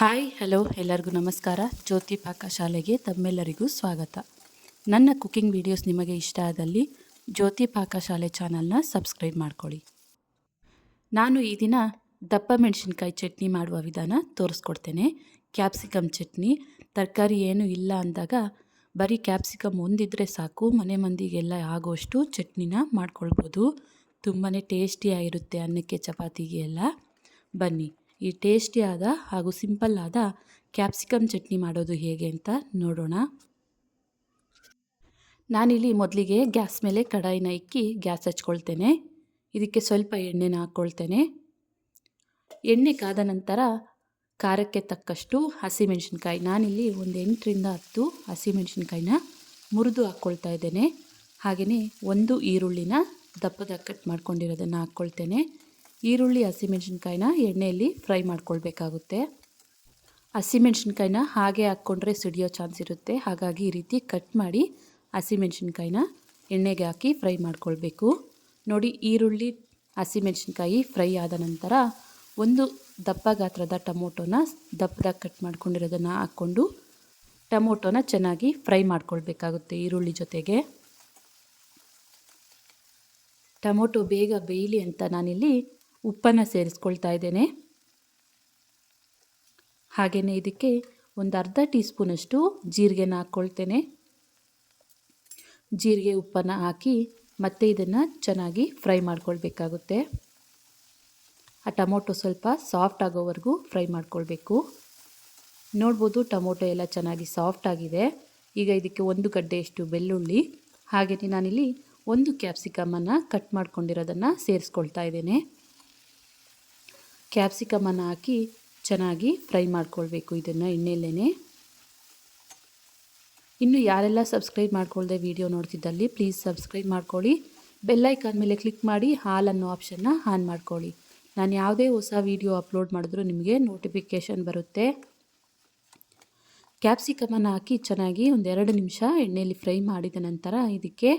Hi, hello, ಎಲ್ಲರಿಗೂ ನಮಸ್ಕಾರ. ಜ್ಯೋತಿ ಪಾಕ ಶಾಲೆಗೆ ತಮ್ಮೆಲ್ಲರಿಗೂ ಸ್ವಾಗತ. ನನ್ನ ಕುಕಿಂಗ್ ವಿಡಿಯೋಸ್ ನಿಮಗೆ ಇಷ್ಟ ಆದಲ್ಲಿ ಜ್ಯೋತಿ ಪಾಕ ಶಾಲೆ ಚಾನಲ್ನ ಸಬ್ಸ್ಕ್ರೈಬ್ ಮಾಡ್ಕೊಳ್ಳಿ. ನಾನು ಈ ದಿನ ದಪ್ಪ ಮೆಣಸಿನ್ಕಾಯಿ ಚಟ್ನಿ ಮಾಡುವ ವಿಧಾನ ತೋರಿಸ್ಕೊಡ್ತೇನೆ. ಕ್ಯಾಪ್ಸಿಕಮ್ ಚಟ್ನಿ, ತರಕಾರಿ ಏನು ಇಲ್ಲ ಅಂದಾಗ ಬರೀ ಕ್ಯಾಪ್ಸಿಕಮ್ ಒಂದಿದ್ರೆ ಸಾಕು, ಮನೆ ಮಂದಿಗೆಲ್ಲ ಆಗೋಷ್ಟು ಚಟ್ನಿನ ಮಾಡ್ಕೊಳ್ಬೋದು. ತುಂಬಾ ಟೇಸ್ಟಿಯಾಗಿರುತ್ತೆ ಅನ್ನಕ್ಕೆ ಚಪಾತಿಗೆ ಎಲ್ಲ ಬನ್ನಿ ಈ ಟೇಸ್ಟಿಯಾದ ಹಾಗೂ ಸಿಂಪಲ್ ಆದ ಕ್ಯಾಪ್ಸಿಕಮ್ ಚಟ್ನಿ ಮಾಡೋದು ಹೇಗೆ ಅಂತ ನೋಡೋಣ. ನಾನಿಲ್ಲಿ ಮೊದಲಿಗೆ ಗ್ಯಾಸ್ ಮೇಲೆ ಕಡಾಯಿನ ಇಕ್ಕಿ ಗ್ಯಾಸ್ ಹಚ್ಕೊಳ್ತೇನೆ. ಇದಕ್ಕೆ ಸ್ವಲ್ಪ ಎಣ್ಣೆನ ಹಾಕ್ಕೊಳ್ತೇನೆ. ಎಣ್ಣೆ ಕಾದ ನಂತರ ಖಾರಕ್ಕೆ ತಕ್ಕಷ್ಟು ಹಸಿಮೆಣಸಿನ್ಕಾಯಿ, ನಾನಿಲ್ಲಿ ಒಂದು ಎಂಟರಿಂದ ಹತ್ತು ಹಸಿಮೆಣಸಿನ್ಕಾಯಿನ ಮುರಿದು ಹಾಕ್ಕೊಳ್ತಾ ಇದ್ದೇನೆ. ಹಾಗೆಯೇ ಒಂದು ಈರುಳ್ಳಿನ ದಪ್ಪದ ಕಟ್ ಮಾಡ್ಕೊಂಡಿರೋದನ್ನು ಹಾಕ್ಕೊಳ್ತೇನೆ. ಈರುಳ್ಳಿ, ಹಸಿಮೆಣ್ಸಿನ್ಕಾಯಿನ ಎಣ್ಣೆಯಲ್ಲಿ ಫ್ರೈ ಮಾಡ್ಕೊಳ್ಬೇಕಾಗುತ್ತೆ. ಹಸಿಮೆಣ್ಸಿನ್ಕಾಯಿನ ಹಾಗೆ ಹಾಕ್ಕೊಂಡ್ರೆ ಸಿಡಿಯೋ ಚಾನ್ಸ್ ಇರುತ್ತೆ. ಹಾಗಾಗಿ ಈ ರೀತಿ ಕಟ್ ಮಾಡಿ ಹಸಿಮೆಣ್ಸಿನ್ಕಾಯಿನ ಎಣ್ಣೆಗೆ ಹಾಕಿ ಫ್ರೈ ಮಾಡ್ಕೊಳ್ಬೇಕು. ನೋಡಿ, ಈರುಳ್ಳಿ, ಹಸಿಮೆಣ್ಸಿನ್ಕಾಯಿ ಫ್ರೈ ಆದ ನಂತರ ಒಂದು ದಪ್ಪ ಗಾತ್ರದ ಟೊಮೊಟೊನ ದಪ್ಪದಾಗಿ ಕಟ್ ಮಾಡ್ಕೊಂಡಿರೋದನ್ನು ಹಾಕ್ಕೊಂಡು ಟೊಮೊಟೊನ ಚೆನ್ನಾಗಿ ಫ್ರೈ ಮಾಡ್ಕೊಳ್ಬೇಕಾಗುತ್ತೆ ಈರುಳ್ಳಿ ಜೊತೆಗೆ. ಟೊಮೊಟೊ ಬೇಗ ಬೇಯಲಿ ಅಂತ ನಾನಿಲ್ಲಿ ಉಪ್ಪನ್ನು ಸೇರಿಸ್ಕೊಳ್ತಾ ಇದ್ದೇನೆ. ಹಾಗೆಯೇ ಇದಕ್ಕೆ ಒಂದು ಅರ್ಧ ಟೀ ಸ್ಪೂನಷ್ಟು ಜೀರಿಗೆನ ಹಾಕ್ಕೊಳ್ತೇನೆ. ಜೀರಿಗೆ ಉಪ್ಪನ್ನು ಹಾಕಿ ಮತ್ತೆ ಇದನ್ನು ಚೆನ್ನಾಗಿ ಫ್ರೈ ಮಾಡ್ಕೊಳ್ಬೇಕಾಗುತ್ತೆ. ಆ ಟೊಮೊಟೊ ಸ್ವಲ್ಪ ಸಾಫ್ಟ್ ಆಗೋವರೆಗೂ ಫ್ರೈ ಮಾಡ್ಕೊಳ್ಬೇಕು. ನೋಡ್ಬೋದು ಟೊಮೊಟೊ ಎಲ್ಲ ಚೆನ್ನಾಗಿ ಸಾಫ್ಟ್ ಆಗಿದೆ. ಈಗ ಇದಕ್ಕೆ ಒಂದು ಗಡ್ಡೆಯಷ್ಟು ಬೆಳ್ಳುಳ್ಳಿ ಹಾಗೆಯೇ ನಾನಿಲ್ಲಿ ಒಂದು ಕ್ಯಾಪ್ಸಿಕಮನ್ನು ಕಟ್ ಮಾಡ್ಕೊಂಡಿರೋದನ್ನು ಸೇರಿಸ್ಕೊಳ್ತಾ ಇದ್ದೇನೆ. ಕ್ಯಾಪ್ಸಿಕಮನ್ನು ಹಾಕಿ ಚೆನ್ನಾಗಿ ಫ್ರೈ ಮಾಡ್ಕೊಳ್ಬೇಕು ಇದನ್ನು ಎಣ್ಣೆಯಲ್ಲೇ ಇನ್ನು ಯಾರೆಲ್ಲ ಸಬ್ಸ್ಕ್ರೈಬ್ ಮಾಡ್ಕೊಳ್ದೆ ವಿಡಿಯೋ ನೋಡ್ತಿದ್ದಲ್ಲಿ ಪ್ಲೀಸ್ ಸಬ್ಸ್ಕ್ರೈಬ್ ಮಾಡ್ಕೊಳ್ಳಿ. ಬೆಲ್ಲೈಕಾನ್ ಮೇಲೆ ಕ್ಲಿಕ್ ಮಾಡಿ ಹಾಲ್ ಅನ್ನೋ ಆಪ್ಷನ್ನ ಆನ್ ಮಾಡ್ಕೊಳ್ಳಿ. ನಾನು ಯಾವುದೇ ಹೊಸ ವಿಡಿಯೋ ಅಪ್ಲೋಡ್ ಮಾಡಿದ್ರೂ ನಿಮಗೆ ನೋಟಿಫಿಕೇಷನ್ ಬರುತ್ತೆ. ಕ್ಯಾಪ್ಸಿಕಮನ್ನು ಹಾಕಿ ಚೆನ್ನಾಗಿ ಒಂದೆರಡು ನಿಮಿಷ ಎಣ್ಣೆಯಲ್ಲಿ ಫ್ರೈ ಮಾಡಿದ ನಂತರ ಇದಕ್ಕೆ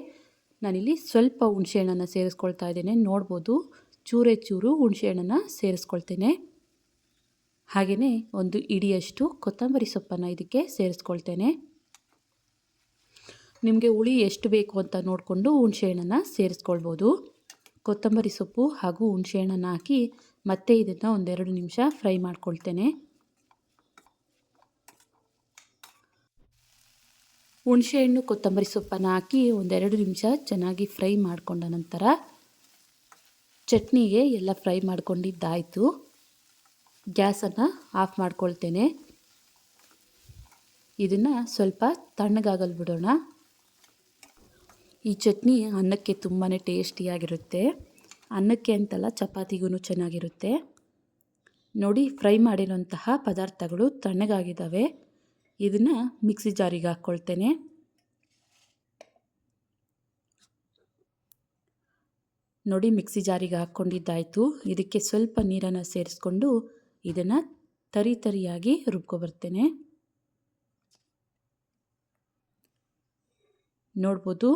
ನಾನಿಲ್ಲಿ ಸ್ವಲ್ಪ ಹುಣಸೆ ಹಣ್ಣನ್ನು ಸೇರಿಸ್ಕೊಳ್ತಾ ಇದ್ದೇನೆ. ನೋಡ್ಬೋದು. ಚೂರೇ ಚೂರು ಹುಣಸೆಹಣ್ಣನ್ನು ಸೇರಿಸ್ಕೊಳ್ತೇನೆ. ಹಾಗೆಯೇ ಒಂದು ಇಡಿಯಷ್ಟು ಕೊತ್ತಂಬರಿ ಸೊಪ್ಪನ್ನು ಇದಕ್ಕೆ ಸೇರಿಸ್ಕೊಳ್ತೇನೆ. ನಿಮಗೆ ಹುಳಿ ಎಷ್ಟು ಬೇಕು ಅಂತ ನೋಡಿಕೊಂಡು ಹುಣಸೆಹಣ್ಣನ್ನು ಸೇರಿಸ್ಕೊಳ್ಬೋದು. ಕೊತ್ತಂಬರಿ ಸೊಪ್ಪು ಹಾಗೂ ಹುಣಸೆಹಣ್ಣನ್ನು ಹಾಕಿ ಮತ್ತೆ ಇದನ್ನು ಒಂದೆರಡು ನಿಮಿಷ ಫ್ರೈ ಮಾಡ್ಕೊಳ್ತೇನೆ. ಹುಣಸೆಹಣ್ಣು, ಕೊತ್ತಂಬರಿ ಸೊಪ್ಪನ್ನು ಹಾಕಿ ಒಂದೆರಡು ನಿಮಿಷ ಚೆನ್ನಾಗಿ ಫ್ರೈ ಮಾಡಿಕೊಂಡ ನಂತರ ಚಟ್ನಿಗೆ ಎಲ್ಲ ಫ್ರೈ ಮಾಡ್ಕೊಂಡಿದ್ದಾಯಿತು. ಗ್ಯಾಸನ್ನು ಆಫ್ ಮಾಡ್ಕೊಳ್ತೇನೆ. ಇದನ್ನು ಸ್ವಲ್ಪ ತಣ್ಣಗಾಗಲು ಬಿಡೋಣ. ಈ ಚಟ್ನಿ ಅನ್ನಕ್ಕೆ ತುಂಬಾ ಟೇಸ್ಟಿಯಾಗಿರುತ್ತೆ ಅನ್ನಕ್ಕೆ ಅಂತಲ್ಲ ಚಪಾತಿಗೂ ಚೆನ್ನಾಗಿರುತ್ತೆ. ನೋಡಿ, ಫ್ರೈ ಮಾಡಿರೋಂತಹ ಪದಾರ್ಥಗಳು ತಣ್ಣಗಾಗಿದ್ದಾವೆ. ಇದನ್ನು ಮಿಕ್ಸಿ ಜಾರಿಗೆ ಹಾಕ್ಕೊಳ್ತೇನೆ. ನೋಡಿ ಮಿಕ್ಸಿ ಜಾರಿಗೆ ಹಾಕ್ಕೊಂಡಿದ್ದಾಯಿತು. ಇದಕ್ಕೆ ಸ್ವಲ್ಪ ನೀರನ್ನು ಸೇರಿಸ್ಕೊಂಡು ಇದನ್ನು ತರಿ ತರಿಯಾಗಿ ರುಬ್ಕೊಬರ್ತೇನೆ ನೋಡ್ಬೋದು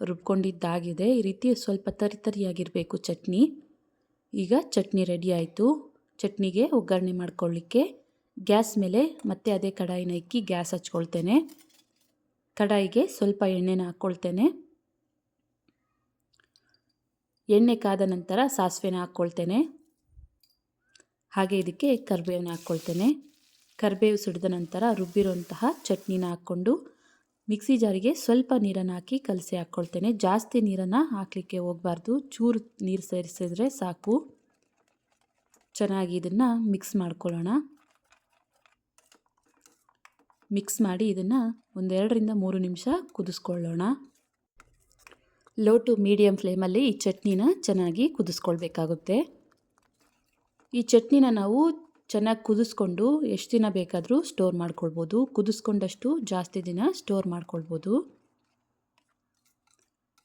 ರುಬ್ಕೊಂಡಿದ್ದಾಗಿದೆ. ಈ ರೀತಿ ಸ್ವಲ್ಪ ತರಿ ತರಿಯಾಗಿರಬೇಕು ಚಟ್ನಿ. ಈಗ ಚಟ್ನಿ ರೆಡಿ ಆಯಿತು. ಚಟ್ನಿಗೆ ಒಗ್ಗರಣೆ ಮಾಡ್ಕೊಳ್ಳಿಕ್ಕೆ ಗ್ಯಾಸ್ ಮೇಲೆ ಮತ್ತೆ ಅದೇ ಕಡಾಯಿನ ಇಕ್ಕಿ ಗ್ಯಾಸ್ ಹಚ್ಕೊಳ್ತೇನೆ. ಕಡಾಯಿಗೆ ಸ್ವಲ್ಪ ಎಣ್ಣೆನ ಹಾಕ್ಕೊಳ್ತೇನೆ. ಎಣ್ಣೆ ಕಾದ ನಂತರ ಸಾಸಿವೆನ ಹಾಕ್ಕೊಳ್ತೇನೆ. ಹಾಗೆ ಇದಕ್ಕೆ ಕರಿಬೇವನ್ನ ಹಾಕ್ಕೊಳ್ತೇನೆ. ಕರಿಬೇವು ಸುಡಿದ ನಂತರ ರುಬ್ಬಿರುವಂತಹ ಚಟ್ನಿನ ಹಾಕ್ಕೊಂಡು ಮಿಕ್ಸಿ ಜಾರಿಗೆ ಸ್ವಲ್ಪ ನೀರನ್ನು ಹಾಕಿ ಕಲಸಿ ಹಾಕ್ಕೊಳ್ತೇನೆ. ಜಾಸ್ತಿ ನೀರನ್ನು ಹಾಕಲಿಕ್ಕೆ ಹೋಗಬಾರ್ದು. ಚೂರು ನೀರು ಸೇರಿಸಿದ್ರೆ ಸಾಕು. ಚೆನ್ನಾಗಿ ಇದನ್ನು ಮಿಕ್ಸ್ ಮಾಡ್ಕೊಳ್ಳೋಣ. ಮಿಕ್ಸ್ ಮಾಡಿ ಇದನ್ನು ಒಂದೆರಡರಿಂದ ಮೂರು ನಿಮಿಷ ಕುದಿಸ್ಕೊಳ್ಳೋಣ. ಲೋ ಟು ಮೀಡಿಯಮ್ ಫ್ಲೇಮಲ್ಲಿ ಈ ಚಟ್ನಿನ ಚೆನ್ನಾಗಿ ಕುದಿಸ್ಕೊಳ್ಬೇಕಾಗುತ್ತೆ. ಈ ಚಟ್ನಿನ ನಾವು ಚೆನ್ನಾಗಿ ಕುದಿಸ್ಕೊಂಡು ಎಷ್ಟು ದಿನ ಬೇಕಾದರೂ ಸ್ಟೋರ್ ಮಾಡ್ಕೊಳ್ಬೋದು. ಕುದಿಸ್ಕೊಂಡಷ್ಟು ಜಾಸ್ತಿ ದಿನ ಸ್ಟೋರ್ ಮಾಡ್ಕೊಳ್ಬೋದು.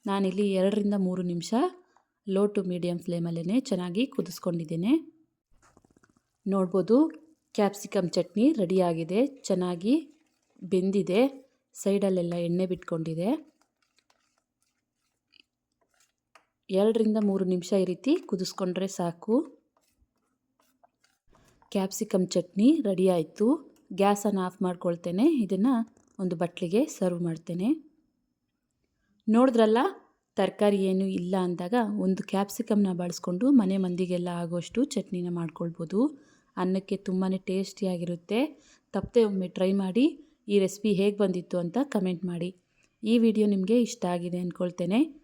ನಾನಿಲ್ಲಿ ಎರಡರಿಂದ ಮೂರು ನಿಮಿಷ ಲೋ ಟು ಮೀಡಿಯಮ್ ಫ್ಲೇಮಲ್ಲೇ ಚೆನ್ನಾಗಿ ಕುದಿಸ್ಕೊಂಡಿದ್ದೇನೆ. ನೋಡ್ಬೋದು, ಕ್ಯಾಪ್ಸಿಕಮ್ ಚಟ್ನಿ ರೆಡಿಯಾಗಿದೆ ಚೆನ್ನಾಗಿ ಬೆಂದಿದೆ. ಸೈಡಲ್ಲೆಲ್ಲ ಎಣ್ಣೆ ಬಿಟ್ಕೊಂಡಿದೆ. ಎರಡರಿಂದ ಮೂರು ನಿಮಿಷ ಈ ರೀತಿ ಕುದಿಸ್ಕೊಂಡ್ರೆ ಸಾಕು. ಕ್ಯಾಪ್ಸಿಕಮ್ ಚಟ್ನಿ ರೆಡಿ ಆಯಿತು. ಗ್ಯಾಸನ್ನು ಆಫ್ ಮಾಡ್ಕೊಳ್ತೇನೆ. ಇದನ್ನು ಒಂದು ಬಟ್ಲಿಗೆ ಸರ್ವ್ ಮಾಡ್ತೇನೆ. ನೋಡಿದ್ರಲ್ಲ, ತರಕಾರಿ ಏನು ಇಲ್ಲ ಅಂದಾಗ ಒಂದು ಕ್ಯಾಪ್ಸಿಕಮ್ನ ಬಳಸ್ಕೊಂಡು ಮನೆ ಮಂದಿಗೆಲ್ಲ ಆಗೋಷ್ಟು ಚಟ್ನಿನ ಮಾಡ್ಕೊಳ್ಬೋದು. ಅನ್ನಕ್ಕೆ ತುಂಬಾ ಟೇಸ್ಟಿಯಾಗಿರುತ್ತೆ. ತಪ್ಪದೆ ಒಮ್ಮೆ ಟ್ರೈ ಮಾಡಿ, ಈ ರೆಸಿಪಿ ಹೇಗೆ ಬಂದಿತ್ತು ಅಂತ ಕಮೆಂಟ್ ಮಾಡಿ. ಈ ವಿಡಿಯೋ ನಿಮಗೆ ಇಷ್ಟ ಆಗಿದೆ ಅಂದ್ಕೊಳ್ತೇನೆ